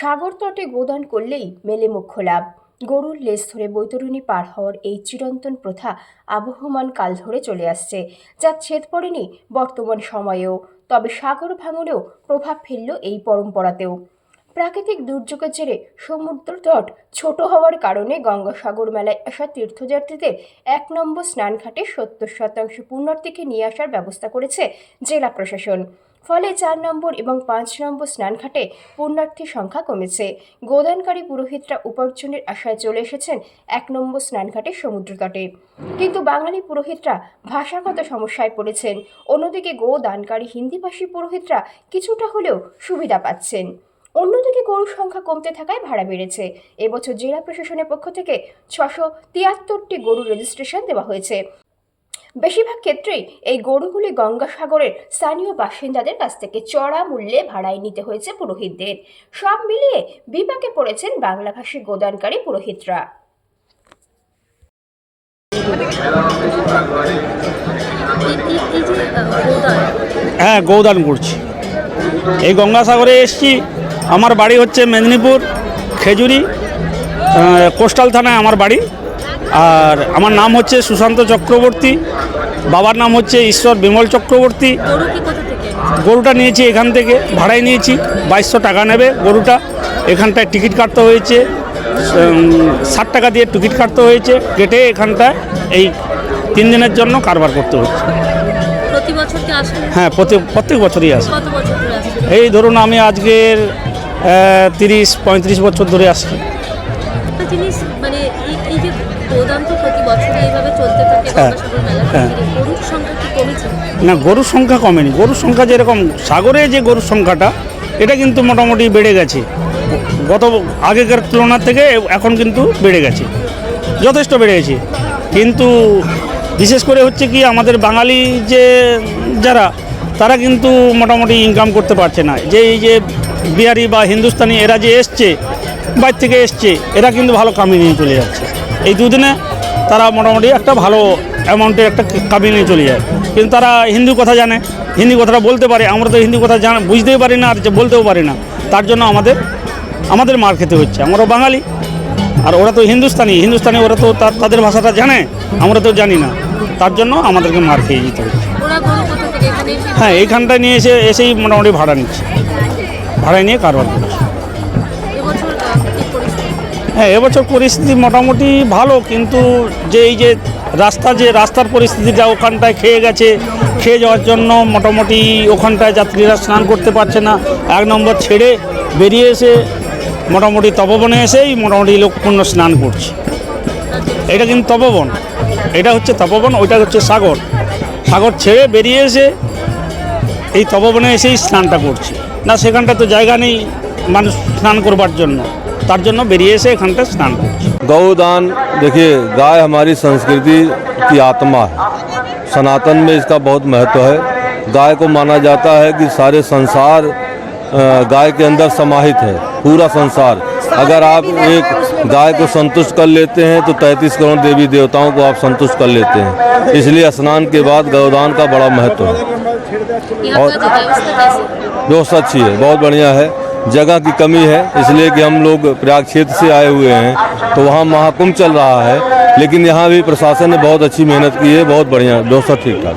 সাগর তটে গোদান করলেই মেলে মুখ্য লাভ। গরুর লেজ ধরে বৈতরণী পার হওয়ার এই চিরন্তন প্রথা আবহমান কাল ধরে চলে আসছে, যা ছেদ পড়েনি বর্তমান সময়েও। তবে সাগর ভাঙনেও প্রভাব ফেলল এই পরম্পরাতেও। প্রাকৃতিক দুর্যোগের জেরে সমুদ্র তট ছোট হওয়ার কারণে গঙ্গাসাগর মেলায় আসা তীর্থযাত্রীদের এক নম্বর স্নানঘাটে সত্তর শতাংশ পুণ্যার্থীকে নিয়ে আসার ব্যবস্থা করেছে জেলা প্রশাসন। ফলে চার নম্বর এবং পাঁচ নম্বর স্নানঘাটে পুণ্যার্থীর সংখ্যা কমেছে। গোদানকারী পুরোহিতরা উপার্জনের আশায় চলে এসেছেন এক নম্বর স্নানঘাটে সমুদ্র তটে। কিন্তু বাঙালি পুরোহিতরা ভাষাগত সমস্যায় পড়েছেন। অন্যদিকে গোদানকারী হিন্দিভাষী পুরোহিতরা কিছুটা হলেও সুবিধা পাচ্ছেন। অন্যদিকে গরুর সংখ্যা কমতে থাকায় ভাড়া বেড়েছে। এবছর জেলা প্রশাসনের পক্ষ থেকে ছশো তিয়াত্তরটি গরু রেজিস্ট্রেশন দেওয়া হয়েছে। বেশিরভাগ ক্ষেত্রেই এই গরুগুলি গঙ্গাসাগরের স্থানীয় বাসিন্দাদের কাছ থেকে চড়া মূল্যে ভাড়ায় নিতে হয়েছে পুরোহিতদের। সব মিলিয়ে বিপাকে পড়েছেন বাংলাভাষী গোদানকারী পুরোহিতরা। হ্যাঁ গৌদান করছি এই গঙ্গাসাগরে এসছি। আমার বাড়ি হচ্ছে মেদিনীপুর, খেজুরি কোস্টাল থানায় আমার বাড়ি। আর আমার নাম হচ্ছে সুশান্ত চক্রবর্তী বাবার নাম হচ্ছে ঈশ্বর বিমল চক্রবর্তী? গরুটা নিয়েছি এখান থেকে ভাড়ায় নিয়েছি বাইশশো টাকা নেবে গরুটা। এখানটায় টিকিট কাটতে হয়েছে ষাট টাকা দিয়ে টিকিট কাটতে হয়েছে কেটে এখানটায় এই তিন দিনের জন্য কারবার করতে হচ্ছে। হ্যাঁ প্রতি প্রত্যেক বছরই আসে। এই ধরুন আমি আজকের তিরিশ পঁয়ত্রিশ বছর ধরে আসছি। যে তো প্রতি বছর এইভাবে চলতে থাকে হ্যাঁ, গঙ্গাসাগর মেলা হ্যাঁ। গরুর সংখ্যা কি কমেছে? না গরুর সংখ্যা কমেনি। গরুর সংখ্যা যেরকম সাগরে যে গরুর সংখ্যাটা এটা কিন্তু মোটামুটি বেড়ে গেছে। গত আগেকার তুলনার থেকে এখন কিন্তু বেড়ে গেছে। যথেষ্ট বেড়ে গেছে। কিন্তু বিশেষ করে হচ্ছে কি আমাদের বাঙালি যে যারা তারা কিন্তু মোটামুটি ইনকাম করতে পারছে না। যে এই যে বিহারি বা হিন্দুস্তানি এরা যে এসছে বাইর থেকে এসছে এরা কিন্তু ভালো কামিয়ে নিয়ে চলে যাচ্ছে। এই দুদিনে তারা মোটামুটি একটা ভালো অ্যামাউন্টের একটা কামিয়ে নিয়ে চলে যায়। কিন্তু তারা হিন্দি কথা জানে। হিন্দি কথাটা বলতে পারে। আমরা তো হিন্দি কথা জানা বুঝতেই পারি না আর যে বলতেও পারি না। তার জন্য আমাদের আমাদের মার খেতে হচ্ছে। আমরাও বাঙালি। আর ওরা তো হিন্দুস্তানি। হিন্দুস্তানি ওরা তো তাদের ভাষাটা জানে। আমরা তো জানি না। তার জন্য আমাদেরকে মার খেয়ে যেতে হচ্ছে। হ্যাঁ এইখানটায় নিয়ে এসে এসেই মোটামুটি ভাড়া নিচ্ছে। ভাড়ায় নিয়ে কারবার করছে। হ্যাঁ এবছর পরিস্থিতি মোটামুটি ভালো, কিন্তু যে এই যে রাস্তা, যে রাস্তার পরিস্থিতিটা ওখানটায় খেয়ে গেছে, খেয়ে যাওয়ার জন্য মোটামুটি ওখানটায় যাত্রীরা স্নান করতে পারছে না। এক নম্বর ছেড়ে বেরিয়ে এসে মোটামুটি তপবনে এসেই মোটামুটি লোক পূর্ণ স্নান করছে। এটা কিন্তু তপবন। এটা হচ্ছে তপবন, ওইটা হচ্ছে সাগর। সাগর ছেড়ে বেরিয়ে এসে এই তপবনে এসেই স্নানটা করছে। না সেখানটা তো জায়গা নেই মানুষ স্নান করবার জন্য। তার জন্য বেরিয়ে এসে এখানটা স্নান করছে गौदान देखिए गाय हमारी संस्कृति की आत्मा है सनातन में इसका बहुत महत्व है गाय को माना जाता है कि सारे संसार अ, गाय के अंदर समाहित है पूरा संसार अगर आप एक गाय को संतुष्ट कर लेते हैं तो तैंतीस करोड़ देवी देवताओं को आप संतुष्ट कर लेते हैं इसलिए स्नान के बाद गौदान का बड़ा महत्व है यहाँ का जो व्यवस्था कैसी व्यवस्था अच्छी है बहुत बढ़िया है जगह की कमी है, इसलिए कि हम लोग प्रयाग क्षेत्र से आए हुए हैं तो वहाँ महाकुंभ चल रहा है, लेकिन यहाँ भी प्रशासन ने बहुत अच्छी मेहनत की है, बहुत बढ़िया व्यवस्था ठीक ठाक